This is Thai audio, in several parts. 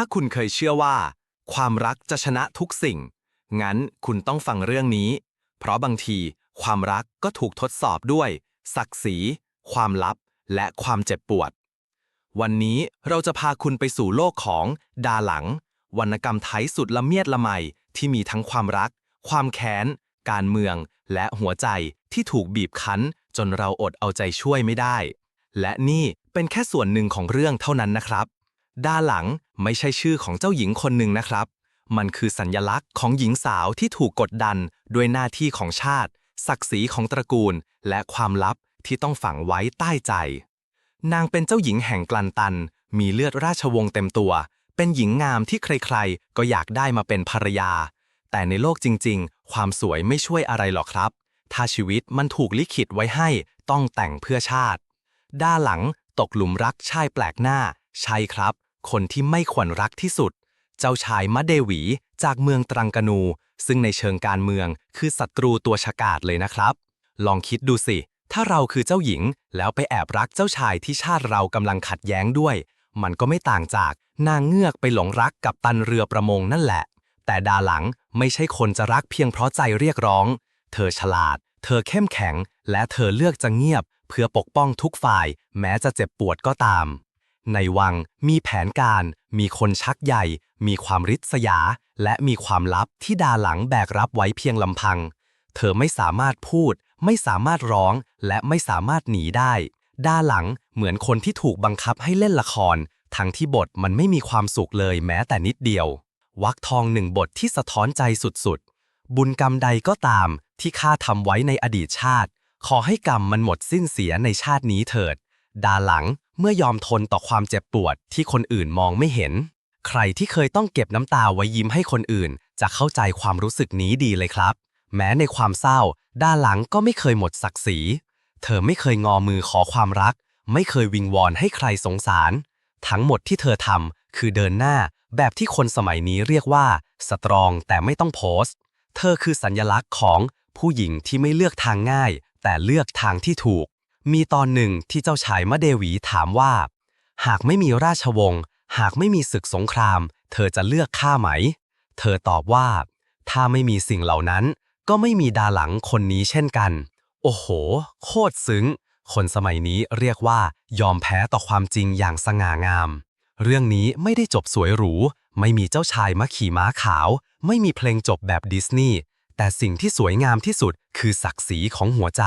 ถ้าคุณเคยเชื่อว่า ความรักจะชนะทุกสิ่ง งั้นคุณต้องฟังเรื่องนี้ เพราะบางที ความรักก็ถูกทดสอบด้วย ศักดิ์ศรี ความลับ และความเจ็บปวด วันนี้เราจะพาคุณไปสู่โลกของ ดาหลัง วรรณกรรมไทยสุดละเมียดละไมที่มีทั้งความรัก ความแค้น การเมือง และหัวใจที่ถูกบีบคั้น จนเราอดเอาใจช่วยไม่ได้ และนี่เป็นแค่ส่วนหนึ่งของเรื่องเท่านั้นนะครับ ด้านหลังไม่ใช่ชื่อของเจ้าหญิงคนหนึ่งนะครับ มันคือสัญญลักษณ์ของหญิงสาวที่ถูกกดดันด้วยหน้าที่ของชาติ ศักดิ์ศรีของตระกูล และความลับที่ต้องฝังไว้ใต้ใจ นางเป็นเจ้าหญิงแห่งกลันตัน มีเลือดราชวงศ์เต็มตัว เป็นหญิงงามที่ใครๆ ก็อยากได้มาเป็นภรรยา แต่ในโลกจริง ๆ ความสวยไม่ช่วยอะไรหรอกครับ ถ้าชีวิตมันถูกลิขิตไว้ให้ต้องแต่งเพื่อชาติ ด้านหลังตกหลุมรักชายแปลกหน้า ใช่ครับ คนที่ไม่ควรรักที่สุด เจ้าชายมะเดวีจากเมืองตรังกานู ซึ่งในเชิงการเมืองคือศัตรูตัวฉกาจเลยนะครับ ลองคิดดูสิ ถ้าเราคือเจ้าหญิง แล้วไปแอบรักเจ้าชายที่ชาติเรากำลังขัดแย้งด้วย มันก็ไม่ต่างจากนางเงือกไปหลงรักกับตันเรือประมงนั่นแหละ แต่ดาหลังไม่ใช่คนจะรักเพียงเพราะใจเรียกร้อง เธอฉลาด เธอเข้มแข็ง และเธอเลือกจะเงียบ เพื่อปกป้องทุกฝ่าย แม้จะเจ็บปวดก็ตาม ในวังมีแผนการ มีคนชักใหญ่ มีความริษยา และมีความลับที่ดาหลังแบกรับไว้เพียงลำพัง เธอไม่สามารถพูด ไม่สามารถร้อง และไม่สามารถหนีได้ ดาหลังเหมือนคนที่ถูกบังคับให้เล่นละคร ทั้งที่บทมันไม่มีความสุขเลยแม้แต่นิดเดียว วักทองหนึ่งบทที่สะท้อนใจสุดๆ บุญกรรมใดก็ตาม ที่ข้าทำไว้ในอดีตชาติ ขอให้กรรมมันหมดสิ้นเสียในชาตินี้เถิด ดาหลัง เมื่อยอมทนต่อความเจ็บปวดที่คนอื่นมองไม่เห็น ใครที่เคยต้องเก็บน้ำตาไว้ยิ้มให้คนอื่น จะเข้าใจความรู้สึกนี้ดีเลยครับ แม้ในความเศร้า ด้านหลังก็ไม่เคยหมดศักดิ์ศรีเธอไม่เคยงอมือขอความรัก ไม่เคยวิงวอนให้ใครสงสาร ทั้งหมดที่เธอทำคือเดินหน้าแบบที่คนสมัยนี้เรียกว่าสตรองแต่ไม่ต้องโพสต์ เธอคือสัญญลักษณ์ของผู้หญิงที่ไม่เลือกทางง่าย แต่เลือกทางที่ถูก มีตอนหนึ่งที่เจ้าชายมะเดวีถามว่า หากไม่มีราชวงศ์หากไม่มีศึกสงคราม เธอจะเลือกข้าไหม เธอตอบว่า ถ้าไม่มีสิ่งเหล่านั้น ก็ไม่มีดาหลังคนนี้เช่นกัน โอ้โห โคตรซึ้ง คนสมัยนี้เรียกว่ายอมแพ้ต่อความจริงอย่างสง่างาม เรื่องนี้ไม่ได้จบสวยหรู ไม่มีเจ้าชายมาขี่ม้าขาว ไม่มีเพลงจบแบบดิสนีย์แต่สิ่งที่สวยงามที่สุดคือศักดิ์ศรีของหัวใจ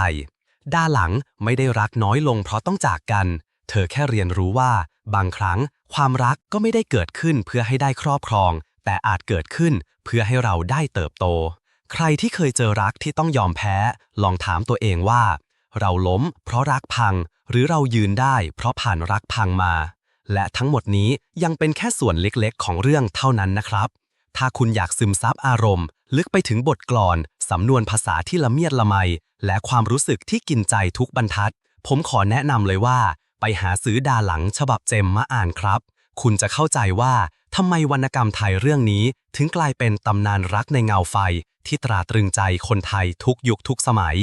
ด้านหลังไม่ได้รักน้อยลงเพราะต้องจากกัน เธอแค่เรียนรู้ว่า บางครั้งความรักก็ไม่ได้เกิดขึ้นเพื่อให้ได้ครอบครอง แต่อาจเกิดขึ้นเพื่อให้เราได้เติบโต ใครที่เคยเจอรักที่ต้องยอมแพ้ ลองถามตัวเองว่า เราล้ม เพราะรักพัง หรือเรายืนได้ เพราะผ่านรักพังมา และทั้งหมดนี้ยังเป็นแค่ส่วนเล็กๆ ของเรื่องเท่านั้นนะครับ ถ้าคุณอยากซึมซับอารมณ์ ลึกไปถึงบทกลอน สำนวนภาษาที่ละเมียดละไม และความรู้สึกที่กินใจทุกบรรทัด ผมขอแนะนำเลยว่า ไปหาซื้อดาหลังฉบับเจมมาอ่านครับ คุณจะเข้าใจว่าทำไมวรรณกรรมไทยเรื่องนี้ ถึงกลายเป็นตำนานรักในเงาไฟ ที่ตราตรึงใจคนไทยทุกยุคทุกสมัย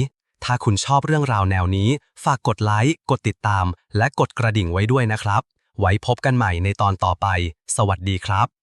ถ้าคุณชอบเรื่องราวแนวนี้ ฝากกดไลค์ กดติดตาม และกดกระดิ่งไว้ด้วยนะครับ ไว้พบกันใหม่ในตอนต่อไป สวัสดีครับ